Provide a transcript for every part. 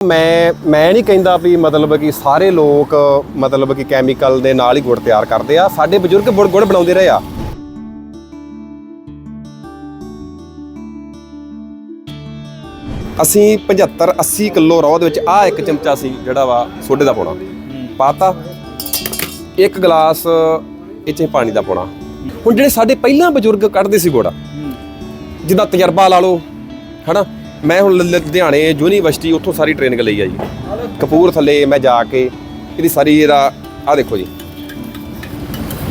ਮੈਂ ਮੈਂ ਨਹੀਂ ਕਹਿੰਦਾ ਵੀ ਮਤਲਬ ਕਿ ਸਾਰੇ ਲੋਕ ਮਤਲਬ ਕਿ ਕੈਮੀਕਲ ਦੇ ਨਾਲ ਹੀ ਗੁੜ ਤਿਆਰ ਕਰਦੇ ਆ। ਸਾਡੇ ਬਜ਼ੁਰਗ ਗੁੜ ਗੁੜ ਬਣਾਉਂਦੇ ਰਹੇ ਆ। ਅਸੀਂ 75 80 ਕਿਲੋ ਰੋਹ ਦੇ ਵਿੱਚ ਆ ਇੱਕ ਚਮਚਾ ਸੀ, ਜਿਹੜਾ ਵਾ ਸੋਡੇ ਦਾ ਪਾਉਣਾ। ਪਾਤਾ। ਇੱਕ ਗਲਾਸ ਇਹ 'ਚ ਪਾਣੀ ਦਾ ਪਾਉਣਾ। ਹੁਣ ਜਿਹੜੇ ਸਾਡੇ ਪਹਿਲਾਂ ਬਜ਼ੁਰਗ ਕੱਢਦੇ ਸੀ ਗੁੜ, ਜਿੱਦਾਂ ਤਜਰਬਾ ਲਾ ਲਓ, ਹਨਾ? ਮੈਂ ਹੁਣ ਲੁਧਿਆਣੇ ਯੂਨੀਵਰਸਿਟੀ ਉੱਥੋਂ ਸਾਰੀ ਟ੍ਰੇਨਿੰਗ ਲਈ ਆ ਜੀ। ਕਪੂਰਥਲੇ ਮੈਂ ਜਾ ਕੇ ਇਹਦੀ ਸਾਰੀ ਇਹਦਾ ਆ ਦੇਖੋ ਜੀ।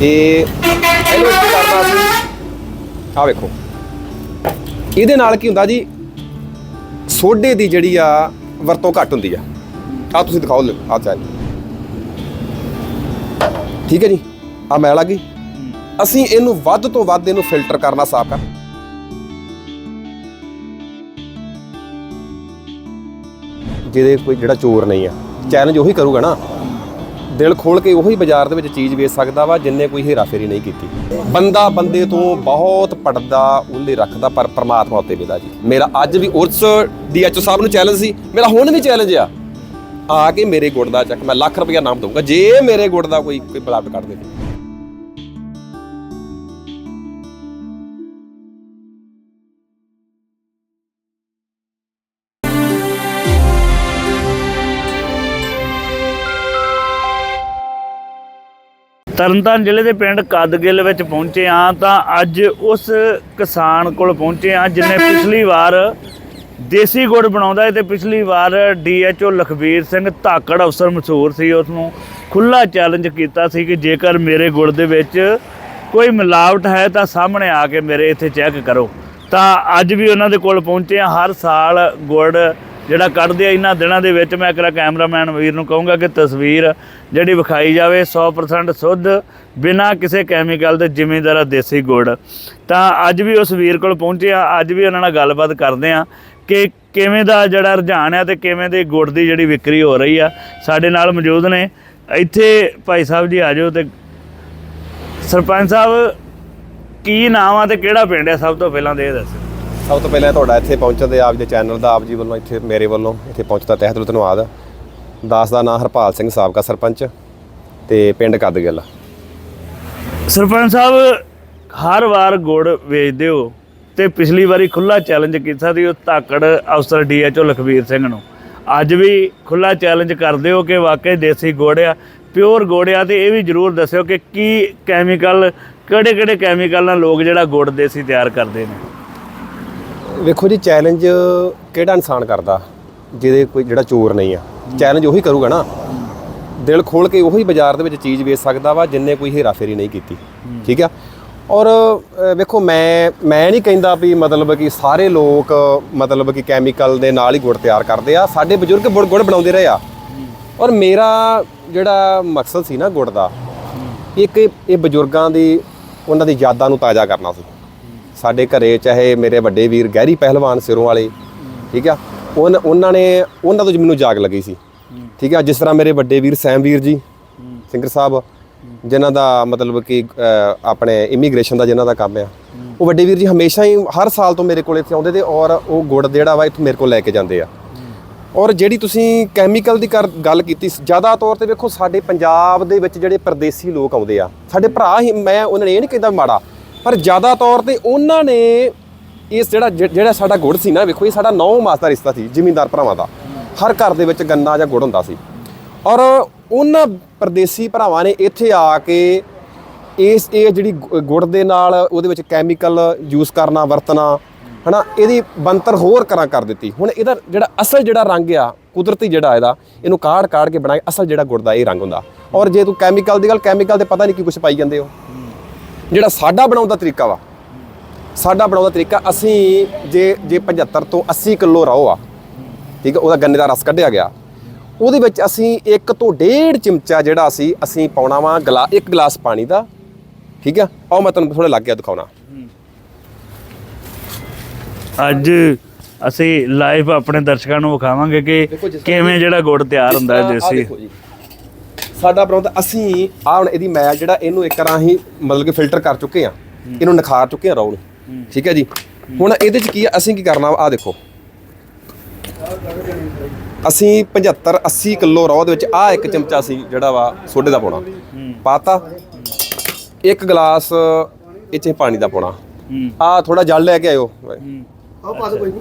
ਇਹ ਆ ਵੇਖੋ। ਇਹਦੇ ਨਾਲ ਕੀ ਹੁੰਦਾ ਜੀ? ਸੋਡੇ ਦੀ ਜਿਹੜੀ ਆ ਵਰਤੋਂ ਘੱਟ ਹੁੰਦੀ ਆ। ਆ ਤੁਸੀਂ ਦਿਖਾਓ ਆ ਚਾਹ ਠੀਕ ਹੈ ਜੀ? ਆ ਮੈਲ ਆ ਗਈ। ਅਸੀਂ ਇਹਨੂੰ ਵੱਧ ਤੋਂ ਵੱਧ ਇਹਨੂੰ ਫਿਲਟਰ ਕਰਨਾ ਸਾਫ਼ ਕਰ ਜਿਹਦੇ ਕੋਈ ਜਿਹੜਾ ਚੋਰ ਨਹੀਂ ਆ। ਚੈਲੰਜ ਉਹੀ ਕਰੂਗਾ ਨਾ। ਦਿਲ ਖੋਲ ਕੇ ਉਹੀ ਬਾਜ਼ਾਰ ਦੇ ਵਿੱਚ ਚੀਜ਼ ਵੇਚ ਸਕਦਾ ਵਾ ਜਿੰਨੇ ਕੋਈ ਹੇਰਾਫੇਰੀ ਨਹੀਂ ਕੀਤੀ। ਬੰਦਾ ਬੰਦੇ ਤੋਂ ਬਹੁਤ ਪੜਦਾ ਉਹਲੇ ਰੱਖਦਾ, ਪਰ ਪਰਮਾਤਮਾ ਉੱਤੇ ਵਿਦਾ ਜੀ। ਮੇਰਾ ਅੱਜ ਵੀ ਉਰਸ ਡੀਐਚਓ ਸਾਹਿਬ ਨੂੰ ਚੈਲੰਜ ਸੀ। ਮੇਰਾ ਹੁਣ ਵੀ ਚੈਲੰਜ ਆ। ਆ ਕੇ ਮੇਰੇ ਗੁੜ ਦਾ ਚੱਕ ਮੈਂ ਲੱਖ ਰੁਪਇਆ ਨਾਮ ਦਊਂਗਾ। ਜੇ ਮੇਰੇ ਗੁੜ ਦਾ ਕੋਈ ਕੋਈ ਬਲਾਟ ਕੱਢ ਦੇ ਤਰਨਤਾਰਨ ਜ਼ਿਲ੍ਹੇ ਦੇ ਪਿੰਡ ਕਦਗਿੱਲ ਵਿੱਚ ਪਹੁੰਚੇ ਆ ਤਾਂ ਅੱਜ ਉਸ ਕਿਸਾਨ ਕੋਲ ਪਹੁੰਚੇ ਆ ਜਿਨੇ ਪਿਛਲੀ ਵਾਰ ਦੇਸੀ ਗੁੜ ਬਣਾਉਂਦਾ ਹੈ ਤੇ ਪਿਛਲੀ ਵਾਰ ਡੀਐਚਓ ਲਖਬੀਰ ਸਿੰਘ ਧਾਕੜ ਅਫਸਰ ਮਸ਼ਹੂਰ ਸੀ। ਉਸ ਨੂੰ ਖੁੱਲਾ ਚੈਲੰਜ ਕੀਤਾ ਸੀ ਕਿ ਜੇਕਰ ਮੇਰੇ ਗੁੜ ਦੇ ਵਿੱਚ ਕੋਈ ਮਿਲਾਵਟ ਹੈ ਤਾਂ ਸਾਹਮਣੇ ਆ ਕੇ ਮੇਰੇ ਇੱਥੇ ਚੈੱਕ ਕਰੋ। ਤਾਂ ਅੱਜ ਵੀ ਉਹਨਾਂ ਦੇ ਕੋਲ ਪਹੁੰਚੇ ਆ ਹਰ ਸਾਲ ਗੁੜ ਜਿਹੜਾ ਕੱਢਦੇ ਆ, ਇਹਨਾਂ ਦਿਨਾਂ ਦੇ ਵਿੱਚ ਮੈਂ ਕਿਹਾ ਕੈਮਰਾਮੈਨ ਵੀਰ ਨੂੰ ਕਹੂੰਗਾ ਕਿ ਤਸਵੀਰ ਜਿਹੜੀ ਵਿਖਾਈ ਜਾਵੇ 100% ਸ਼ੁੱਧ, ਬਿਨਾਂ ਕਿਸੇ ਕੈਮੀਕਲ ਦੇ ਜ਼ਿਮੀਂਦਾਰਾ ਦੇਸੀ ਗੁੜ। ਤਾਂ ਅੱਜ ਵੀ ਉਸ ਵੀਰ ਕੋਲ ਪਹੁੰਚੇ ਆ, ਅੱਜ ਵੀ ਉਹਨਾਂ ਨਾਲ ਗੱਲਬਾਤ ਕਰਦੇ ਆ ਕਿ ਕਿਵੇਂ ਦਾ ਜਿਹੜਾ ਰੁਝਾਨ ਆ ਤੇ ਕਿਵੇਂ ਦੇ ਗੁੜ ਦੀ ਜਿਹੜੀ ਵਿਕਰੀ ਹੋ ਰਹੀ ਆ, ਸਾਡੇ ਨਾਲ ਮੌਜੂਦ ਨੇ। ਇੱਥੇ ਭਾਈ ਸਾਹਿਬ ਜੀ ਆ ਜਾਓ ਤੇ ਸਰਪੰਚ ਸਾਹਿਬ, ਕੀ ਨਾਮ ਆ ਤੇ ਕਿਹੜਾ ਪਿੰਡ ਹੈ ਸਭ ਤੋਂ ਪਹਿਲਾਂ ਤੇ ਇਹ ਦੱਸੋ। ਸਭ ਤੋਂ ਪਹਿਲਾਂ ਤੁਹਾਡਾ ਇੱਥੇ ਪਹੁੰਚਣ ਦੇ ਆਪ ਦੇ ਚੈਨਲ ਦਾ ਆਪ ਜੀ ਵੱਲੋਂ ਇੱਥੇ ਮੇਰੇ ਵੱਲੋਂ ਇੱਥੇ ਪਹੁੰਚਦਾ ਤਹਿ ਦਿਲੋਂ ਧੰਨਵਾਦ। ਦਾਸ ਦਾ ਨਾਂ ਹਰਪਾਲ ਸਿੰਘ ਸਾਬਕਾ ਸਰਪੰਚ ਤੇ ਪਿੰਡ ਕਦਗਿੱਲ। ਸਰਪੰਚ ਸਾਹਿਬ, ਹਰ ਵਾਰ ਗੁੜ ਵੇਚਦੇ ਹੋ ਤੇ ਪਿਛਲੀ ਵਾਰੀ ਖੁੱਲਾ ਚੈਲੰਜ ਕੀਤਾ ਸੀ ਉਹ ਤਾਕੜ ਅਫਸਰ ਡੀਐਚਓ ਲਖਵੀਰ ਸਿੰਘ ਨੂੰ। ਅੱਜ ਵੀ ਖੁੱਲਾ ਚੈਲੰਜ ਕਰਦੇ ਹੋ ਕਿ ਵਾਕਈ ਦੇਸੀ ਗੁੜ ਆ ਪਿਓਰ ਗੁੜ ਆ ਤੇ ਇਹ ਵੀ ਜਰੂਰ ਦੱਸਿਓ ਕਿ ਕੀ ਕੈਮੀਕਲ ਕਿਹੜੇ ਕਿਹੜੇ ਕੈਮੀਕਲ ਨਾਲ ਲੋਕ ਜਿਹੜਾ ਗੁੜ ਦੇਸੀ ਤਿਆਰ ਕਰਦੇ ਨੇ। ਵੇਖੋ ਜੀ ਚੈਲੰਜ ਕਿਹੜਾ ਇਨਸਾਨ ਕਰਦਾ? ਜਿਹਦੇ ਕੋਈ, ਜਿਹੜਾ ਚੋਰ ਨਹੀਂ ਆ। ਚੈਲੰਜ ਉਹੀ ਕਰੂਗਾ ਨਾ। ਦਿਲ ਖੋਲ ਕੇ ਉਹੀ ਬਾਜ਼ਾਰ ਦੇ ਵਿੱਚ ਚੀਜ਼ ਵੇਚ ਸਕਦਾ ਵਾ, ਜਿੰਨੇ ਕੋਈ ਹੇਰਾਫੇਰੀ ਨਹੀਂ ਕੀਤੀ। ਠੀਕ ਆ? ਔਰ ਵੇਖੋ, ਮੈਂ ਮੈਂ ਨਹੀਂ ਕਹਿੰਦਾ ਵੀ ਮਤਲਬ ਕਿ ਸਾਰੇ ਲੋਕ, ਮਤਲਬ ਕਿ ਕੈਮੀਕਲ ਦੇ ਨਾਲ ਹੀ ਗੁੜ ਤਿਆਰ ਕਰਦੇ ਆ। ਸਾਡੇ ਬਜ਼ੁਰਗ ਗੁੜ ਗੁੜ ਬਣਾਉਂਦੇ ਰਹੇ ਆ। ਔਰ ਮੇਰਾ ਜਿਹੜਾ ਮਕਸਦ ਸੀ ਨਾ ਗੁੜ ਦਾ ਇੱਕ ਇਹ ਬਜ਼ੁਰਗਾਂ ਦੀ, ਉਹਨਾਂ ਦੀ ਯਾਦਾਂ ਨੂੰ ਤਾਜ਼ਾ ਕਰਨਾ ਸੀ। ਸਾਡੇ ਘਰੇ ਚਾਹੇ ਮੇਰੇ ਵੱਡੇ ਵੀਰ ਗਹਿਰੀ ਪਹਿਲਵਾਨ ਸਿਰੋਂ ਵਾਲੇ, ਠੀਕ ਆ, ਉਨ- ਉਹਨਾਂ ਨੇ, ਉਹਨਾਂ ਤੋਂ ਮੈਨੂੰ ਜਾਗ ਲੱਗੀ ਸੀ। ਠੀਕ ਆ, ਜਿਸ ਤਰ੍ਹਾਂ ਮੇਰੇ ਵੱਡੇ ਵੀਰ ਸੈਮ ਵੀਰ ਜੀ, ਸਿੰਗਰ ਸਾਹਿਬ, ਜਿਨ੍ਹਾਂ ਦਾ ਮਤਲਬ ਕਿ ਆਪਣੇ ਇਮੀਗ੍ਰੇਸ਼ਨ ਦਾ ਜਿਨ੍ਹਾਂ ਦਾ ਕੰਮ ਆ, ਉਹ ਵੱਡੇ ਵੀਰ ਜੀ ਹਮੇਸ਼ਾ ਹੀ ਹਰ ਸਾਲ ਤੋਂ ਮੇਰੇ ਕੋਲ ਇੱਥੇ ਆਉਂਦੇ ਤੇ ਔਰ ਉਹ ਗੁੜ ਜਿਹੜਾ ਵਾ ਇੱਥੋਂ ਮੇਰੇ ਕੋਲ ਲੈ ਕੇ ਜਾਂਦੇ ਆ। ਔਰ ਜਿਹੜੀ ਤੁਸੀਂ ਕੈਮੀਕਲ ਦੀ ਕਰ- ਗੱਲ ਕੀਤੀ ਜ਼ਿਆਦਾ ਤੌਰ ਤੇ ਵੇਖੋ ਸਾਡੇ ਪੰਜਾਬ ਦੇ ਵਿੱਚ ਜਿਹੜੇ ਪਰਦੇਸੀ ਲੋਕ ਆਉਂਦੇ ਆ, ਸਾਡੇ ਭਰਾ ਹੀ, ਮੈਂ, ਉਹਨਾਂ ਨੇ ਇਹ ਨਹੀਂ ਕਹਿੰਦਾ ਮਾੜਾ ਪਰ ਜ਼ਿਆਦਾ ਤੌਰ ਤੇ ਉਹਨਾਂ ਨੇ ਇਸ ਜਿਹੜਾ ਜਿ- ਜਿਹੜਾ ਸਾਡਾ ਗੁੜ ਸੀ ਨਾ, ਵੇਖੋ ਇਹ ਸਾਡਾ ਨੌ ਮਾਸ ਦਾ ਰਿਸ਼ਤਾ ਸੀ, ਜ਼ਿਮੀਂਦਾਰ ਭਰਾਵਾਂ ਦਾ। ਹਰ ਘਰ ਦੇ ਵਿੱਚ ਗੰਨਾ ਜਾਂ ਗੁੜ ਹੁੰਦਾ ਸੀ। ਔਰ ਉਹਨਾਂ ਪਰਦੇਸੀ ਭਰਾਵਾਂ ਨੇ ਇੱਥੇ ਆ ਕੇ ਇਸ, ਇਹ ਜਿਹੜੀ ਗੁ- ਗੁੜ ਦੇ ਨਾਲ ਉਹਦੇ ਵਿੱਚ ਕੈਮੀਕਲ ਯੂਜ਼ ਕਰਨਾ, ਵਰਤਣਾ, ਹਨਾ, ਇਹਦੀ ਬੰਤਰ ਹੋਰ ਕਰਾਂ ਕਰ ਦਿੱਤੀ। ਹੁਣ ਇਹਦਾ ਜਿਹੜਾ ਅਸਲ ਜਿਹੜਾ ਰੰਗ ਆ, ਕੁਦਰਤੀ ਜਿਹੜਾ ਇਹਦਾ, ਇਹਨੂੰ ਕਾੜ ਕਾੜ ਕੇ ਬਣਾਏ, ਅਸਲ ਜਿਹੜਾ ਗੁੜ ਦਾ ਇਹ ਰੰਗ ਹੁੰਦਾ। ਔਰ ਜੇ ਤੂੰ ਕੈਮੀਕਲ ਦੀ ਗੱਲ ਕੈਮੀਕਲ ਤੇ ਪਤਾ ਨਹੀਂ ਕੀ ਕੁਝ ਪਾਈ ਜਾਂਦੇ ਹੋ। ਜਿਹੜਾ ਸਾਡਾ ਬਣਾਉਣ ਦਾ ਤਰੀਕਾ ਵਾ ਸਾਡਾ ਬਣਾਉਣ ਦਾ ਤਰੀਕਾ ਅਸੀਂ ਜੇ ਜੇ 75 ਤੋਂ 80 ਕਿਲੋ ਰੋ ਆ ਠੀਕ ਹੈ ਉਹਦਾ ਗੰਨੇ ਦਾ ਰਸ ਕੱਢਿਆ ਗਿਆ। ਉਹਦੇ ਵਿੱਚ ਅਸੀਂ ਇੱਕ ਤੋਂ ਡੇਢ ਚਮਚਾ ਜਿਹੜਾ ਅਸੀਂ ਅਸੀਂ ਪਾਉਣਾ ਵਾ ਗਲਾ ਇੱਕ ਗਲਾਸ ਪਾਣੀ ਦਾ ਠੀਕ ਆ? ਆਓ ਮੈਂ ਤੁਹਾਨੂੰ ਥੋੜਾ ਲੱਗ ਗਿਆ ਦਿਖਾਉਣਾ। ਅੱਜ ਅਸੀਂ ਲਾਈਵ ਆਪਣੇ ਦਰਸ਼ਕਾਂ ਨੂੰ ਵਿਖਾਵਾਂਗੇ ਕਿ ਕਿਵੇਂ ਜਿਹੜਾ ਗੁੜ ਤਿਆਰ ਹੁੰਦਾ ਹੈ ਦੇਸੀ। ਸਾਡਾ ਬਣਾਉਂਦਾ ਅਸੀਂ ਆ ਹੁਣ ਇਹਦੀ ਮੈਲ ਜਿਹੜਾ ਇਹਨੂੰ ਇੱਕ ਅਸੀਂ ਮਤਲਬ ਕਿ ਫਿਲਟਰ ਕਰ ਚੁੱਕੇ ਆ ਇਹਨੂੰ ਨਿਖਾਰ ਚੁੱਕੇ ਆ ਰੌ ਨੂੰ ਠੀਕ ਹੈ ਜੀ? ਹੁਣ ਇਹਦੇ ਚ ਕੀ ਆ? ਅਸੀਂ ਕੀ ਕਰਨਾ ਆ ਦੇਖੋ। ਅਸੀਂ 75 80 ਕਿਲੋ ਰੋਹ ਦੇ ਵਿੱਚ ਆ ਇੱਕ ਚਮਚਾ ਸੀ ਜਿਹੜਾ ਵਾ ਸੋਡੇ ਦਾ ਪਾਉਣਾ। ਪਾਤਾ। ਇੱਕ ਗਲਾਸ ਇਹ 'ਚ ਪਾਣੀ ਦਾ ਪਾਉਣਾ। ਆ ਥੋੜਾ ਜਲ ਲੈ ਕੇ ਆਇਓ। ਆਹ ਪਾ ਦੇ ਕੋਈ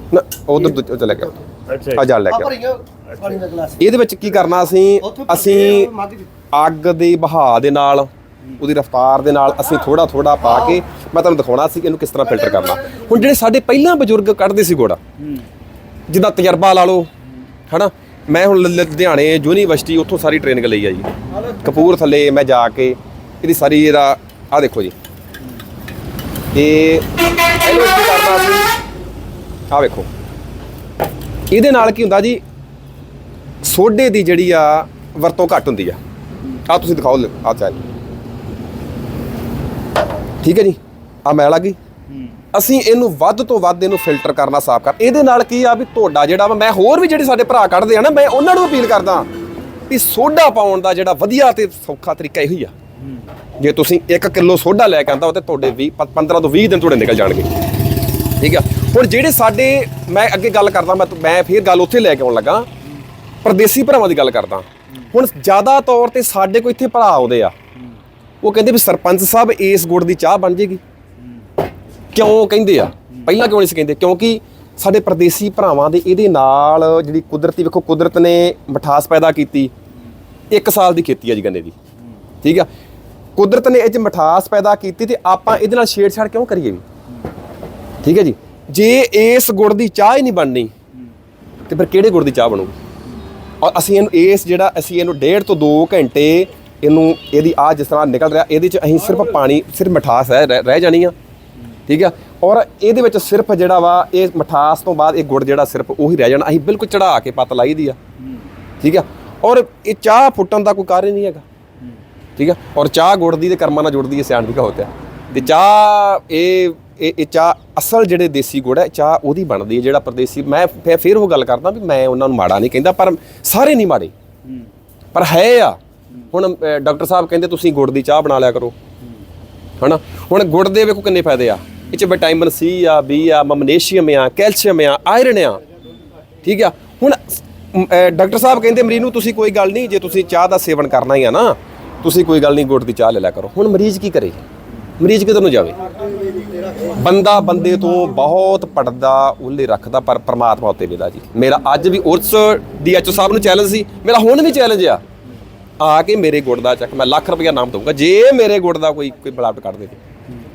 ਉਧਰ ਚਲੇ ਗਿਆ। ਆ ਜੀ। ਜਲ ਲੈ ਕੇ ਆਓ। ਭਰੀਆਂ ਪਾਣੀ ਦਾ ਗਲਾਸ। ਇਹਦੇ ਵਿੱਚ ਕੀ ਕਰਨਾ ਅਸੀਂ? ਅਸੀਂ। ਅੱਗ ਦੇ ਬਹਾਅ ਦੇ ਨਾਲ ਉਹਦੀ ਰਫ਼ਤਾਰ ਦੇ ਨਾਲ ਅਸੀਂ ਥੋੜਾ ਥੋੜਾ ਪਾ ਕੇ ਮੈਂ ਤੁਹਾਨੂੰ ਦਿਖਾਉਣਾ ਸੀ ਕਿ ਇਹਨੂੰ ਕਿਸ ਤਰ੍ਹਾਂ ਫਿਲਟਰ ਕਰਨਾ। ਹੁਣ ਜਿਹੜੇ ਸਾਡੇ ਪਹਿਲਾਂ ਬਜ਼ੁਰਗ ਕੱਢਦੇ ਸੀ ਗੋੜਾ ਜਿੱਦਾਂ ਤਜਰਬਾ ਲਾ ਲਓ ਹਨਾ? ਮੈਂ ਹੁਣ ਲੁਧਿਆਣੇ ਯੂਨੀਵਰਸਿਟੀ ਉੱਥੋਂ ਸਾਰੀ ਟ੍ਰੇਨਿੰਗ ਲਈ ਆ ਜੀ। ਕਪੂਰਥਲੇ ਮੈਂ ਜਾ ਕੇ ਇਹਦੀ ਸਾਰੀ ਇਹਦਾ ਆ ਦੇਖੋ ਜੀ। ਇਹ ਇਹਨੂੰ ਕੀ ਕਰਨਾ ਸੀ? ਆ ਵੇਖੋ। ਇਹਦੇ ਨਾਲ ਕੀ ਹੁੰਦਾ ਜੀ? ਸੋਡੇ ਦੀ ਜਿਹੜੀ ਆ ਵਰਤੋਂ ਘੱਟ ਹੁੰਦੀ ਆ। ਆ ਤੁਸੀਂ ਦਿਖਾਓ ਆ ਚਾਹ ਠੀਕ ਹੈ ਜੀ? ਆ ਮੈਲ ਆ ਗਈ। ਅਸੀਂ ਇਹਨੂੰ ਵੱਧ ਤੋਂ ਵੱਧ ਇਹਨੂੰ ਫਿਲਟਰ ਕਰਨਾ ਸਾਫ਼ ਕਰ ਇਹਦੇ ਨਾਲ ਕੀ ਆ ਵੀ ਤੁਹਾਡਾ ਜਿਹੜਾ ਵਾ, ਮੈਂ ਹੋਰ ਵੀ ਜਿਹੜੇ ਸਾਡੇ ਭਰਾ ਕੱਢਦੇ ਆ ਨਾ, ਮੈਂ ਉਹਨਾਂ ਨੂੰ ਅਪੀਲ ਕਰਦਾ ਵੀ ਸੋਡਾ ਪਾਉਣ ਦਾ ਜਿਹੜਾ ਵਧੀਆ ਤੇ ਸੌਖਾ ਤਰੀਕਾ ਇਹੋ ਹੀ ਆ। ਜੇ ਤੁਸੀਂ 1 ਕਿਲੋ ਸੋਡਾ ਲੈ ਕੇ ਆਂਦਾ ਉਹ ਤੇ ਤੁਹਾਡੇ 20 ਪ- 15 ਤੋਂ 20 ਦਿਨ ਤੁਹਾਡੇ ਨਿਕਲ ਜਾਣਗੇ। ਠੀਕ ਆ? ਹੁਣ ਜਿਹੜੇ ਸਾਡੇ, ਮੈਂ ਅੱਗੇ ਗੱਲ ਕਰਦਾ, ਮੈਂ ਮੈਂ ਫੇਰ ਗੱਲ ਉੱਥੇ ਲੈ ਕੇ ਆਉਣ ਲੱਗਾ। ਪਰਦੇਸੀ ਭਰਾਵਾਂ ਦੀ ਗੱਲ ਕਰਦਾ। ਹੁਣ ਜ਼ਿਆਦਾ ਤੌਰ ਤੇ ਸਾਡੇ ਕੋਲ ਇੱਥੇ ਭਰਾ ਆਉਂਦੇ ਆ। ਉਹ ਕਹਿੰਦੇ ਵੀ ਸਰਪੰਚ ਸਾਹਿਬ, ਇਸ ਗੁੜ ਦੀ ਚਾਹ ਬਣ ਜੇਗੀ। ਕਿਉਂ ਕਹਿੰਦੇ ਆ? ਪਹਿਲਾਂ ਕਿਉਂ ਨਹੀਂ ਸੀ ਕਹਿੰਦੇ? ਕਿਉਂਕਿ ਸਾਡੇ ਪਰਦੇਸੀ ਭਰਾਵਾਂ ਦੇ ਇਹਦੇ ਨਾਲ ਜਿਹੜੀ ਕੁਦਰਤੀ, ਵੇਖੋ ਕੁਦਰਤ ਨੇ ਮਠਾਸ ਪੈਦਾ ਕੀਤੀ। ਇੱਕ ਸਾਲ ਦੀ ਖੇਤੀ ਆ ਜੀ ਗੰਨੇ ਦੀ। ਠੀਕ ਆ? ਕੁਦਰਤ ਨੇ ਇਹ ਚ ਮਠਾਸ ਪੈਦਾ ਕੀਤੀ ਤੇ ਆਪਾਂ ਇਹਦੇ ਨਾਲ ਛੇੜਛਾੜ ਕਿਉਂ ਕਰੀਏ ਵੀ? ਠੀਕ ਹੈ ਜੀ? ਜੇ ਇਸ ਗੁੜ ਦੀ ਚਾਹ ਹੀ ਨਹੀਂ ਬਣਨੀ, ਤੇ ਫਿਰ ਕਿਹੜੇ ਗੁੜ ਦੀ ਚਾਹ ਬਣੂਗੀ? ਔਰ ਅਸੀਂ ਇਹਨੂੰ ਇਸ ਜਿਹੜਾ, ਅਸੀਂ ਇਹਨੂੰ ਡੇਢ ਤੋਂ 2 ਘੰਟੇ ਇਹਨੂੰ, ਇਹਦੀ ਆ ਜਿਸ ਤਰ੍ਹਾਂ ਨਿਕਲ ਰਿਹਾ, ਇਹਦੇ ਚ ਅਸੀਂ ਸਿਰਫ ਪਾਣੀ, ਸਿਰਫ ਮਠਾਸ ਹੈ ਰਹਿ ਰਹਿ ਜਾਣੀ ਆ। ਠੀਕ ਆ? ਔਰ ਇਹਦੇ ਵਿੱਚ ਸਿਰਫ ਜਿਹੜਾ ਵਾ, ਇਹ ਮਠਾਸ ਤੋਂ ਬਾਅਦ ਇਹ ਗੁੜ ਜਿਹੜਾ ਸਿਰਫ ਉਹੀ ਰਹਿ ਜਾਣਾ, ਅਸੀਂ ਬਿਲਕੁਲ ਚੜਾ ਕੇ ਪੱਤ ਲਾਈ ਦੀ ਆ। ਠੀਕ ਆ? ਔਰ ਇਹ ਚਾਹ ਫੁੱਟਣ ਦਾ ਕੋਈ ਕਾਰਨ ਨਹੀਂ ਹੈਗਾ। ਠੀਕ ਆ? ਔਰ ਚਾਹ ਗੁੜ ਦੀ ਤੇ ਕਰਮਾਂ ਨਾਲ ਜੁੜਦੀ ਹੈ ਸਿਆਣਪੀ ਕਹਾਵਤ ਹੈ। ਤੇ ਚਾਹ, ਇਹ ਇਹ ਇਹ ਚਾਹ ਅਸਲ ਜਿਹੜੇ ਦੇਸੀ ਗੁੜ ਹੈ ਚਾਹ ਉਹਦੀ ਬਣਦੀ ਹੈ ਜਿਹੜਾ ਪਰਦੇਸੀ ਮੈਂ ਫਿਰ- ਫਿਰ ਉਹ ਗੱਲ ਕਰਦਾ ਵੀ ਮੈਂ ਉਹਨਾਂ ਨੂੰ ਮਾੜਾ ਨਹੀਂ ਕਹਿੰਦਾ ਪਰ ਸਾਰੇ ਨਹੀਂ ਮਾੜੇ। ਪਰ ਹੈ ਆ। ਹੁਣ ਡਾਕਟਰ ਸਾਹਿਬ ਕਹਿੰਦੇ ਤੁਸੀਂ ਗੁੜ ਦੀ ਚਾਹ ਬਣਾ ਲਿਆ ਕਰੋ। ਹਨਾ? ਹੁਣ ਗੁੜ ਦੇ ਵੇਖੋ ਕਿੰਨੇ ਫਾਇਦੇ ਆ। ਇਹ ਚ ਵਿਟਾਮਿਨ ਸੀ ਆ ਬੀ ਆ ਮੈਗਨੀਸ਼ੀਅਮ ਆ ਕੈਲਸ਼ੀਅਮ ਆ ਆਇਰਨ ਆ। ਠੀਕ ਆ? ਹੁਣ ਅਮ, ਅਹ, ਡਾਕਟਰ ਸਾਹਿਬ ਕਹਿੰਦੇ ਮਰੀਜ਼ ਨੂੰ ਤੁਸੀਂ ਕੋਈ ਗੱਲ ਨਹੀਂ ਜੇ ਤੁਸੀਂ ਚਾਹ ਦਾ ਸੇਵਨ ਕਰਨਾ ਹੀ ਆ ਨਾ ਤੁਸੀਂ ਕੋਈ ਗੱਲ ਨਹੀਂ ਗੁੜ ਦੀ ਚਾਹ ਲੈ ਲਿਆ ਕਰੋ। ਹੁਣ ਮਰੀਜ਼ ਕੀ ਕਰੇ? ਮਰੀਜ਼ ਕਿਧਰ ਨੂੰ ਜਾਵੇ? ਬੰਦਾ ਬੰਦੇ ਤੋਂ ਬਹੁਤ ਪੜਦਾ ਉੱਲੇ ਰੱਖਦਾ, ਪਰ ਪ੍ਰਮਾਤਮਾ ਉੱਤੇ ਵੇਦਾ ਜੀ। ਮੇਰਾ ਅੱਜ ਵੀ ਉਸ ਡੀਐਚਓ ਸਾਹਿਬ ਨੂੰ ਚੈਲੰਜ ਸੀ, ਮੇਰਾ ਹੁਣ ਵੀ ਚੈਲੰਜ ਆ। ਆ ਕੇ ਮੇਰੇ ਗੁੜ ਦਾ ਚੱਕ, ਮੈਂ ਲੱਖ ਰੁਪਇਆ ਨਾਮ ਦਊਂਗਾ, ਜੇ ਮੇਰੇ ਗੁੜ ਦਾ ਕੋਈ ਕੋਈ ਬਲਾਵਟ ਕੱਢ ਦੇ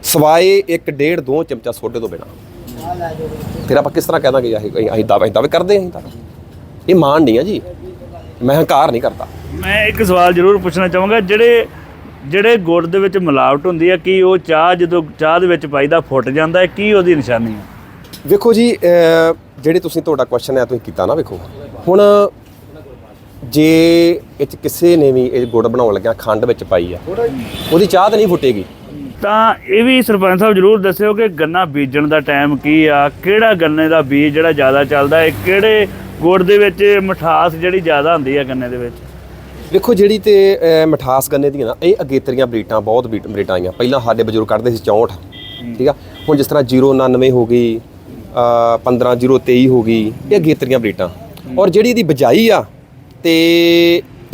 ਸਵਾਏ 1 1.5 2 ਚਮਚਾ ਸੋਡੇ ਤੋਂ ਬਿਨਾ। ਫਿਰ ਆਪਾਂ ਕਿਸ ਤਰ੍ਹਾਂ ਕਹਿ ਦਾਂਗੇ, ਅਸੀਂ ਅਸੀਂ ਦਾਅਵੇ ਦਾਅਵੇ ਕਰਦੇ ਹਾਂ ਅਸੀਂ ਤਾਂ ਇਹ ਮਾਣ ਨਹੀਂ ਆ ਜੀ। ਮੈਂ ਹੰਕਾਰ ਨਹੀਂ ਕਰਦਾ। ਮੈਂ ਇੱਕ ਸਵਾਲ ਜ਼ਰੂਰ ਪੁੱਛਣਾ ਚਾਹਾਂਗਾ, ਜਿਹੜੇ ਜਿਹੜੇ ਗੁੜ ਦੇ ਵਿੱਚ ਮਿਲਾਵਟ ਹੁੰਦੀ ਹੈ ਕੀ ਉਹ ਚਾਹ ਜਦੋਂ ਚਾਹ ਦੇ ਵਿੱਚ ਪਾਈਦਾ ਫੁੱਟ ਜਾਂਦਾ ਹੈ ਕੀ ਉਹਦੀ ਨਿਸ਼ਾਨੀ ਹੈ ਵੇਖੋ ਜੀ ਜਿਹੜੇ ਤੁਸੀਂ ਤੁਹਾਡਾ ਕੁਐਸਚਨ ਹੈ ਤੁਸੀਂ ਕੀਤਾ ਨਾ ਵੇਖੋ। ਹੁਣ ਜੇ ਇਹ 'ਚ ਕਿਸੇ ਨੇ ਵੀ ਇਹ ਗੁੜ ਬਣਾਉਣ ਲੱਗਿਆ ਖੰਡ ਵਿੱਚ ਪਾਈ ਆ ਉਹਦੀ ਚਾਹ ਤਾਂ ਨਹੀਂ ਫੁੱਟੇਗੀ। ਤਾਂ ਇਹ ਵੀ ਸਰਪੰਚ ਸਾਹਿਬ ਜ਼ਰੂਰ ਦੱਸਿਓ ਕਿ ਗੰਨਾ ਬੀਜਣ ਦਾ ਟਾਈਮ ਕੀ ਆ ਕਿਹੜਾ ਗੰਨੇ ਦਾ ਬੀਜ ਜਿਹੜਾ ਜ਼ਿਆਦਾ ਚੱਲਦਾ ਹੈ ਕਿਹੜੇ ਗੁੜ ਦੇ ਵਿੱਚ ਮਠਾਸ ਜਿਹੜੀ ਜ਼ਿਆਦਾ ਹੁੰਦੀ ਹੈ ਗੰਨੇ ਦੇ ਵਿੱਚ? ਵੇਖੋ ਜਿਹੜੀ ਤੇ ਅਹ, ਮਠਾਸ ਗੰਨੇ ਦੀਆਂ ਨਾ ਇਹ ਅਗੇਤਰੀਆਂ ਬਰੀਟਾਂ ਬਹੁਤ ਬਰੀਟ- ਬਰੀਟਾਂ ਆਈਆਂ। ਪਹਿਲਾਂ ਸਾਡੇ ਬਜ਼ੁਰਗ ਕੱਢਦੇ ਸੀ 64 ਠੀਕ ਆ? ਹੁਣ ਜਿਸ ਤਰ੍ਹਾਂ 099 ਹੋ ਗਈ ਅ 15023 ਹੋ ਗਈ ਇਹ ਅਗੇਤਰੀਆਂ ਬਰੀਟਾਂ। ਔਰ ਜਿਹੜੀ ਇਹਦੀ ਬਜਾਈ ਆ ਤੇ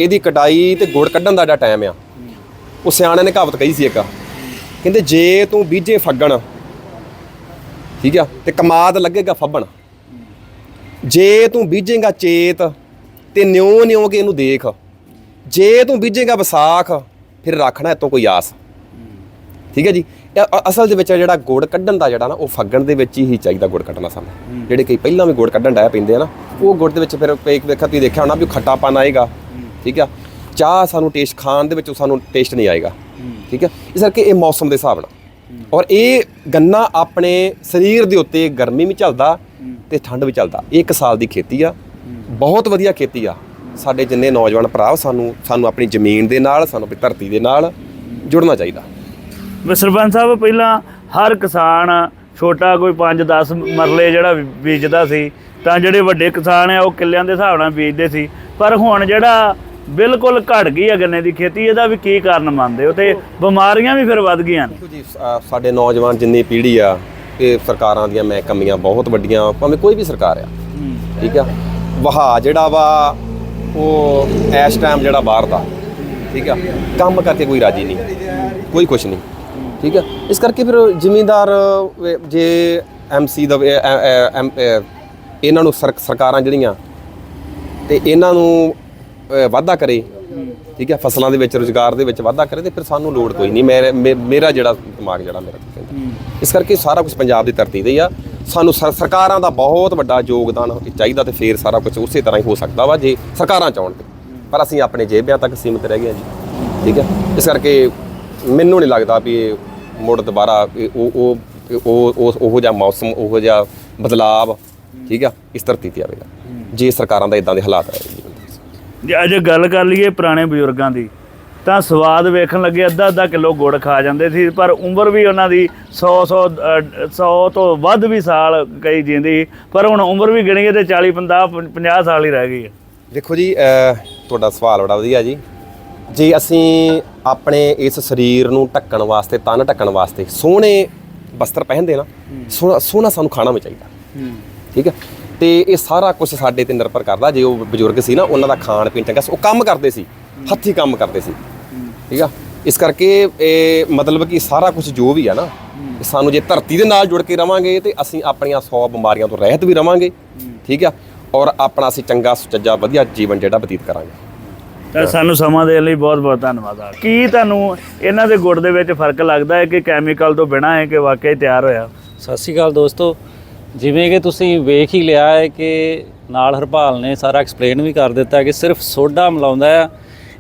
ਇਹਦੀ ਕਟਾਈ ਤੇ ਗੁੜ ਕੱਢਣ ਦਾ ਜਿਹੜਾ ਟਾਈਮ ਆ ਉਹ ਸਿਆਣਿਆਂ ਨੇ ਕਹਾਵਤ ਕਹੀ ਸੀ ਇੱਕ। ਕਹਿੰਦੇ ਜੇ ਤੂੰ ਬੀਜੇ ਫੱਗਣ ਠੀਕ ਆ ਤੇ ਕਮਾਦ ਲੱਗੇਗਾ ਫੱਬਣ। ਜੇ ਤੂੰ ਬੀਜੇਗਾ ਚੇਤ ਤੇ ਨਿਉ ਨਿਉ ਕੇ ਇਹਨੂੰ ਦੇਖ। ਜੇ ਤੂੰ ਬੀਜੇਗਾ ਵਿਸਾਖ ਫਿਰ ਰੱਖਣਾ ਇਤੋਂ ਕੋਈ ਆਸ। ਠੀਕ ਹੈ ਜੀ? ਅਸਲ ਦੇ ਵਿੱਚ ਜਿਹੜਾ ਗੁੜ ਕੱਢਣ ਦਾ ਜਿਹੜਾ ਨਾ ਉਹ ਫੱਗਣ ਦੇ ਵਿੱਚ ਹੀ ਚਾਹੀਦਾ ਗੁੜ ਕੱਢਣਾ ਸਾਨੂੰ ਜਿਹੜੇ ਕਈ ਪਹਿਲਾਂ ਵੀ ਗੁੜ ਕੱਢਣ ਡਾਇਆ ਪੈਂਦੇ ਆ ਨਾ ਉਹ ਗੁੜ ਦੇ ਵਿੱਚ ਫਿਰ ਇੱਕ ਵੇਖਾ ਤੁਸੀਂ ਦੇਖਿਆ ਹੋਣਾ ਵੀ ਖੱਟਾਪਨ ਆਏਗਾ। ਠੀਕ ਆ? ਚਾਹ ਸਾਨੂੰ ਟੇਸਟ ਖਾਣ ਦੇ ਵਿੱਚ ਉਹ ਸਾਨੂੰ ਟੇਸਟ ਨਹੀਂ ਆਏਗਾ। ਠੀਕ ਹੈ ਇਸ ਕਰਕੇ ਇਹ ਮੌਸਮ ਦੇ ਹਿਸਾਬ ਨਾਲ। ਔਰ ਇਹ ਗੰਨਾ ਆਪਣੇ ਸਰੀਰ ਦੇ ਉੱਤੇ ਗਰਮੀ ਵੀ ਚੱਲਦਾ ਤੇ ਠੰਡ ਵੀ ਚੱਲਦਾ। ਇਹ ਇੱਕ ਸਾਲ ਦੀ ਖੇਤੀ ਆ। ਬਹੁਤ ਵਧੀਆ ਖੇਤੀ ਆ। ਸਾਡੇ ਜਿੰਨੇ ਨੌਜਵਾਨ ਭਰਾ ਸਾਨੂੰ ਸਾਨੂੰ ਆਪਣੀ ਜ਼ਮੀਨ ਦੇ ਨਾਲ ਸਾਨੂੰ ਆਪਣੀ ਧਰਤੀ ਦੇ ਨਾਲ ਜੁੜਨਾ ਚਾਹੀਦਾ। ਵੀ ਸਰਪੰਚ ਸਾਹਿਬ ਪਹਿਲਾਂ ਹਰ ਕਿਸਾਨ ਛੋਟਾ ਕੋਈ 5-10 ਮਰਲੇ ਜਿਹੜਾ ਬੀਜਦਾ ਸੀ ਤਾਂ ਜਿਹੜੇ ਵੱਡੇ ਕਿਸਾਨ ਆ ਉਹ ਕਿੱਲਿਆਂ ਦੇ ਹਿਸਾਬ ਨਾਲ ਬੀਜਦੇ ਸੀ। ਪਰ ਹੁਣ ਜਿਹੜਾ ਬਿਲਕੁਲ ਘਟ ਗਈ ਹੈ ਗੰਨੇ ਦੀ ਖੇਤੀ ਇਹਦਾ ਵੀ ਕੀ ਕਾਰਨ ਮੰਨਦੇ ਹੋ? ਤੇ ਬਿਮਾਰੀਆਂ ਵੀ ਫਿਰ ਵੱਧ ਗਈਆਂ ਨੇ। ਜੀ ਸਾਡੇ ਨੌਜਵਾਨ ਜਿੰਨੀ ਪੀੜ੍ਹੀ ਆ ਇਹ ਸਰਕਾਰਾਂ ਦੀਆਂ ਮੈਂ ਕਮੀਆਂ ਬਹੁਤ ਵੱਡੀਆਂ ਭਾਵੇਂ ਕੋਈ ਵੀ ਸਰਕਾਰ ਆ ਠੀਕ ਆ? ਵਹਾ ਜਿਹੜਾ ਵਾ ਉਹ ਇਸ ਟਾਈਮ ਜਿਹੜਾ ਬਾਹਰ ਦਾ ਠੀਕ ਆ ਕੰਮ ਕਰਕੇ ਕੋਈ ਰਾਜੀ ਨਹੀਂ ਕੋਈ ਕੁਛ ਨਹੀਂ ਠੀਕ ਆ। ਇਸ ਕਰਕੇ ਫਿਰ ਜ਼ਿਮੀਂਦਾਰ ਜੇ ਐਮਸੀ ਦਾ ਇਹਨਾਂ ਨੂੰ ਸਰ- ਸਰਕਾਰਾਂ ਜਿਹੜੀਆਂ ਤੇ ਇਹਨਾਂ ਨੂੰ ਵਾਧਾ ਕਰੇ ਠੀਕ ਹੈ ਫਸਲਾਂ ਦੇ ਵਿੱਚ ਰੁਜ਼ਗਾਰ ਦੇ ਵਿੱਚ ਵਾਧਾ ਕਰੇ ਤੇ ਫਿਰ ਸਾਨੂੰ ਲੋੜ ਕੋਈ ਨਹੀਂ। ਮੇਰੇ ਜਿਹੜਾ ਦਿਮਾਗ ਜਿਹੜਾ ਮੇਰਾ ਇਸ ਕਰਕੇ ਸਾਰਾ ਕੁਝ ਪੰਜਾਬ ਦੀ ਧਰਤੀ ਤੇ ਹੀ ਆ। ਸਾਨੂੰ ਸਰ- ਸਰਕਾਰਾਂ ਦਾ ਬਹੁਤ ਵੱਡਾ ਯੋਗਦਾਨ ਚਾਹੀਦਾ ਤੇ ਫਿਰ ਸਾਰਾ ਕੁਝ ਉਸੇ ਤਰ੍ਹਾਂ ਹੀ ਹੋ ਸਕਦਾ ਵਾ ਜੇ ਸਰਕਾਰਾਂ ਚਾਹਣ ਤੇ। ਪਰ ਅਸੀਂ ਆਪਣੇ ਜੇਬਿਆਂ ਤੱਕ ਸੀਮਿਤ ਰਹਿ ਗਏ ਜੀ। ਠੀਕ ਹੈ? ਇਸ ਕਰਕੇ ਮੈਨੂੰ ਨਹੀਂ ਲੱਗਦਾ ਵੀ ਇਹ ਮੁੜ ਦੁਬਾਰਾ ਉਹ ਉਹ ਉਹ ਉਹੋ ਜਿਹਾ ਮੌਸਮ, ਉਹੋ ਜਿਹਾ ਬਦਲਾਵ, ਠੀਕ ਆ, ਇਸ ਧਰਤੀ ਤੇ ਆਵੇਗਾ। ਜੇ ਸਰਕਾਰਾਂ ਦਾ ਇਦਾਂ ਦੇ ਹਾਲਾਤ ਰਹੇ ਜੀ ਜੇ ਅੱਜ ਗੱਲ ਕਰ ਲਈਏ ਪੁਰਾਣੇ ਬਜ਼ੁਰਗਾਂ ਦੀ ਤਾਂ ਸਵਾਦ ਵੇਖਣ ਲੱਗੇ ਅੱਧਾ ਅੱਧਾ ਕਿਲੋ ਗੁੜ ਖਾ ਜਾਂਦੇ ਸੀ ਪਰ ਉਮਰ ਵੀ ਉਹਨਾਂ ਦੀ 100 100 100 ਤੋਂ ਵੱਧ ਵੀ ਸਾਲ ਕਈ ਜਿੰਦੀ ਪਰ ਹੁਣ ਉਮਰ ਵੀ ਗਿਣੀਏ ਤੇ 40 50 50 ਸਾਲ ਹੀ ਰਹਿ ਗਈ ਹੈ। ਦੇਖੋ ਜੀ ਤੁਹਾਡਾ ਸਵਾਲ ਬੜਾ ਵਧੀਆ ਜੀ। ਜੇ ਅਸੀਂ ਆਪਣੇ ਇਸ ਸਰੀਰ ਨੂੰ ਢੱਕਣ ਵਾਸਤੇ ਤਨ ਢੱਕਣ ਵਾਸਤੇ ਸੋਹਣੇ ਵਸਤਰ ਪਹਿਨਦੇ ਨਾ ਸੋਹਣਾ ਸੋਹਣਾ ਸਾਨੂੰ ਖਾਣਾ ਵੀ ਚਾਹੀਦਾ। ਠੀਕ ਹੈ? ਤੇ ਇਹ ਸਾਰਾ ਕੁਝ ਸਾਡੇ ਤੇ ਨਿਰਭਰ ਕਰਦਾ ਜੇ ਉਹ ਬਜ਼ੁਰਗ ਸੀ ਨਾ ਉਹਨਾਂ ਦਾ ਖਾਣ ਪੀਣ ਚੰਗਾ ਸੀ ਉਹ ਕੰਮ ਕਰਦੇ ਸੀ। ਹੱਥੀਂ ਕੰਮ ਕਰਦੇ ਸੀ। ਠੀਕ ਆ? ਇਸ ਕਰਕੇ ਇਹ ਮਤਲਬ ਕਿ ਸਾਰਾ ਕੁਝ ਜੋ ਵੀ ਆ ਨਾ ਸਾਨੂੰ ਜੇ ਧਰਤੀ ਦੇ ਨਾਲ ਜੁੜ ਕੇ ਰਵਾਂਗੇ ਤੇ ਅਸੀਂ ਆਪਣੀਆਂ 100 ਬਿਮਾਰੀਆਂ ਤੋਂ ਰਹਿਤ ਵੀ ਰਵਾਂਗੇ। ਠੀਕ ਆ? ਔਰ ਆਪਣਾ ਅਸੀਂ ਚੰਗਾ ਸੁਚੱਜਾ ਵਧੀਆ ਜੀਵਨ ਜਿਹੜਾ ਬਤੀਤ ਕਰਾਂਗੇ। ਤਾਂ ਸਾਨੂੰ ਸਮਾਂ ਦੇਣ ਲਈ ਬਹੁਤ ਬਹੁਤ ਧੰਨਵਾਦ ਆ। ਕੀ ਤੁਹਾਨੂੰ ਇਹਨਾਂ ਦੇ ਗੁੜ ਦੇ ਵਿੱਚ ਫ਼ਰਕ ਲੱਗਦਾ ਹੈ ਕਿ ਕੈਮੀਕਲ ਤੋਂ ਬਿਨਾਂ ਹੈ ਕਿ ਵਾਕਈ ਤਿਆਰ ਹੋਇਆ? ਸਤਿ ਸ਼੍ਰੀ ਅਕਾਲ ਦੋਸਤੋ। ਜਿਵੇਂ ਕਿ ਤੁਸੀਂ ਵੇਖ ਹੀ ਲਿਆ ਹੈ ਕਿ ਨਾਲ ਹਰਪਾਲ ਨੇ ਸਾਰਾ ਐਕਸਪਲੇਨ ਵੀ ਕਰ ਦਿੱਤਾ ਕਿ ਸਿਰਫ ਸੋਡਾ ਮਿਲਾਉਂਦਾ ਆ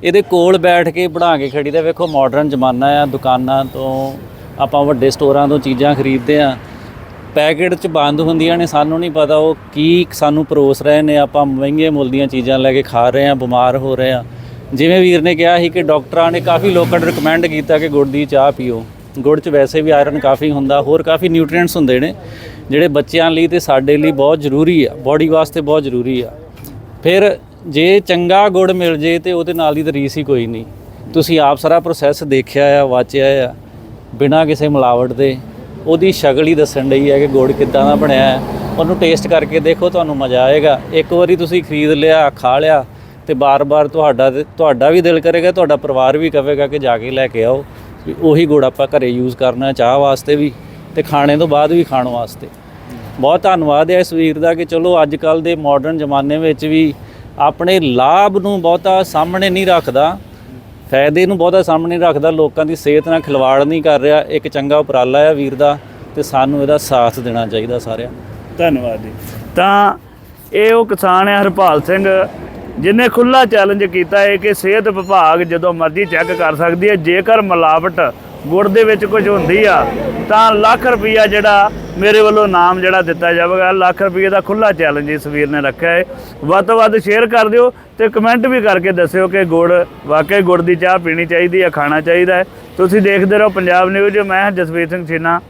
ਇਹਦੇ ਕੋਲ ਬੈਠ ਕੇ ਬਣਾ ਕੇ ਖੜੀਦਾ ਵੇਖੋ ਮਾਡਰਨ ਜ਼ਮਾਨਾ ਆ, ਦੁਕਾਨਾਂ ਤੋਂ ਆਪਾਂ ਵੱਡੇ ਸਟੋਰਾਂ ਤੋਂ ਚੀਜ਼ਾਂ ਖਰੀਦਦੇ ਆ। ਪੈਕੇਟ 'ਚ ਬੰਦ ਹੁੰਦੀਆਂ ਨੇ, ਸਾਨੂੰ ਨਹੀਂ ਪਤਾ ਉਹ ਕੀ ਸਾਨੂੰ ਪਰੋਸ ਰਹੇ ਨੇ। ਆਪਾਂ ਮਹਿੰਗੇ ਮੁੱਲ ਦੀਆਂ ਚੀਜ਼ਾਂ ਲੈ ਕੇ ਖਾ ਰਹੇ ਆ, ਬਿਮਾਰ ਹੋ ਰਹੇ ਆ। ਜਿਵੇਂ ਵੀਰ ਨੇ ਕਿਹਾ ਸੀ ਕਿ ਡਾਕਟਰਾਂ ਨੇ ਕਾਫੀ ਲੋਕਾਂ ਨੂੰ ਰეკਮੈਂਡ ਕੀਤਾ ਕਿ ਗੁੜ ਦੀ ਚਾਹ ਪੀਓ। ਗੁੜ 'ਚ ਵੈਸੇ ਵੀ ਆਇਰਨ ਕਾਫੀ ਹੁੰਦਾ, ਹੋਰ ਕਾਫੀ ਨਿਊਟ੍ਰੀਐਂਟਸ ਹੁੰਦੇ ਨੇ, ਜਿਹੜੇ ਬੱਚਿਆਂ ਲਈ ਤੇ ਸਾਡੇ ਲਈ ਬਹੁਤ ਜ਼ਰੂਰੀ ਆ ਬਾਡੀ ਵਾਸਤੇ ਬਹੁਤ ਜ਼ਰੂਰੀ ਆ। ਫਿਰ ਜੇ ਚੰਗਾ ਗੁੜ ਮਿਲ ਜੇ ਤੇ ਉਹਦੇ ਨਾਲ ਦੀ ਤਾਂ ਰੀਸ ਹੀ ਕੋਈ ਨਹੀਂ। ਤੁਸੀਂ ਆਪ ਸਾਰਾ ਪ੍ਰੋਸੈਸ ਦੇਖਿਆ ਆ, ਵਾਚਿਆ ਆ, ਬਿਨਾਂ ਕਿਸੇ ਮਿਲਾਵਟ ਦੇ। ਉਹਦੀ ਸ਼ਕਲ ਹੀ ਦੱਸਣ ਲਈ ਹੈ ਕਿ ਗੁੜ ਕਿੱਦਾਂ ਦਾ ਬਣਿਆ ਹੈ ਉਹਨੂੰ ਟੇਸਟ ਕਰਕੇ ਦੇਖੋ, ਤੁਹਾਨੂੰ ਮਜ਼ਾ ਆਏਗਾ। ਇੱਕ ਵਾਰੀ ਤੁਸੀਂ ਖਰੀਦ ਲਿਆ, ਖਾ ਲਿਆ ਤੇ ਬਾਰ-ਬਾਰ ਤੁਹਾਡਾ ਤੁਹਾਡਾ ਵੀ ਦਿਲ ਕਰੇਗਾ, ਤੁਹਾਡਾ ਪਰਿਵਾਰ ਵੀ ਕਹੇਗਾ ਕਿ ਜਾ ਕੇ ਲੈ ਕੇ ਆਓ। ਵੀ ਉਹੀ ਗੁੜ ਆਪਾਂ ਘਰੇ ਯੂਜ਼ ਕਰਨਾ ਚਾਹ ਵਾਸਤੇ ਵੀ ਤੇ ਖਾਣੇ ਤੋਂ ਬਾਅਦ ਵੀ ਖਾਣ ਵਾਸਤੇ। ਬਹੁਤ ਧੰਨਵਾਦ ਹੈ ਇਸ ਵੀਰ ਦਾ ਕਿ ਚਲੋ ਅੱਜ ਕੱਲ ਦੇ ਮਾਡਰਨ ਜ਼ਮਾਨੇ ਵਿੱਚ ਵੀ ਆਪਣੇ ਲਾਭ ਨੂੰ ਬਹੁਤਾ ਸਾਹਮਣੇ ਨਹੀਂ ਰੱਖਦਾ, ਫਾਇਦੇ ਨੂੰ ਬਹੁਤਾ ਸਾਹਮਣੇ ਰੱਖਦਾ, ਲੋਕਾਂ ਦੀ ਸਿਹਤ ਨਾਲ ਖਿਲਵਾੜ ਨਹੀਂ ਕਰ ਰਿਹਾ, ਇੱਕ ਚੰਗਾ ਉਪਰਾਲਾ ਆ ਵੀਰ ਦਾ ਤੇ ਸਾਨੂੰ ਇਹਦਾ ਸਾਥ ਦੇਣਾ ਚਾਹੀਦਾ ਸਾਰਿਆਂ ਧੰਨਵਾਦ ਜੀ। ਤਾਂ ਇਹ ਉਹ ਕਿਸਾਨ ਹੈ ਹਰਪਾਲ ਸਿੰਘ ਜਿਨੇ ਖੁੱਲਾ ਚੈਲੰਜ ਕੀਤਾ ਹੈ ਕਿ ਸਿਹਤ ਵਿਭਾਗ ਜਦੋਂ ਮਰਜ਼ੀ ਚੈੱਕ ਕਰ ਸਕਦੀ ਹੈ, ਜੇਕਰ ਮਿਲਾਵਟ ਗੁੜ ਦੇ ਵਿੱਚ ਕੁਝ ਹੁੰਦੀ ਆ, ਤਾਂ ਲੱਖ ਰੁਪਈਆ ਜਿਹੜਾ ਮੇਰੇ ਵੱਲੋਂ ਨਾਮ ਜਿਹੜਾ ਦਿੱਤਾ ਜਾਵੇਗਾ, ਲੱਖ ਰੁਪਈਏ ਦਾ ਖੁੱਲਾ ਚੈਲੰਜ ਇਸ ਵੀਰ ਨੇ ਰੱਖਿਆ ਹੈ ਵੱਧ ਤੋਂ ਵੱਧ ਸ਼ੇਅਰ ਕਰ ਦਿਓ ਤੇ ਕਮੈਂਟ ਵੀ ਕਰਕੇ ਦੱਸਿਓ ਕਿ ਗੁੜ, ਵਾਕਈ ਗੁੜ ਦੀ ਚਾਹ ਪੀਣੀ ਚਾਹੀਦੀ ਹੈ ਖਾਣਾ ਚਾਹੀਦਾ ਹੈ ਤੁਸੀਂ ਦੇਖਦੇ ਰਹੋ ਪੰਜਾਬ ਨਿਊਜ਼ ਮੈਂ ਜਸਵੀਰ ਸਿੰਘ ਛੀਨਾ